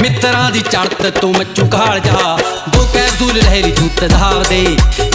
ਮਿੱਤਰਾਂ ਦੀ ਚੜਤ ਤੂੰ ਮੱਚੂ ਕਾਲ ਜਾ। ਬੋ ਕੈ ਦੂਲ ਲਹਿਰੀ ਤੂੰ ਤਧਾਵ ਦੇ ਜੇ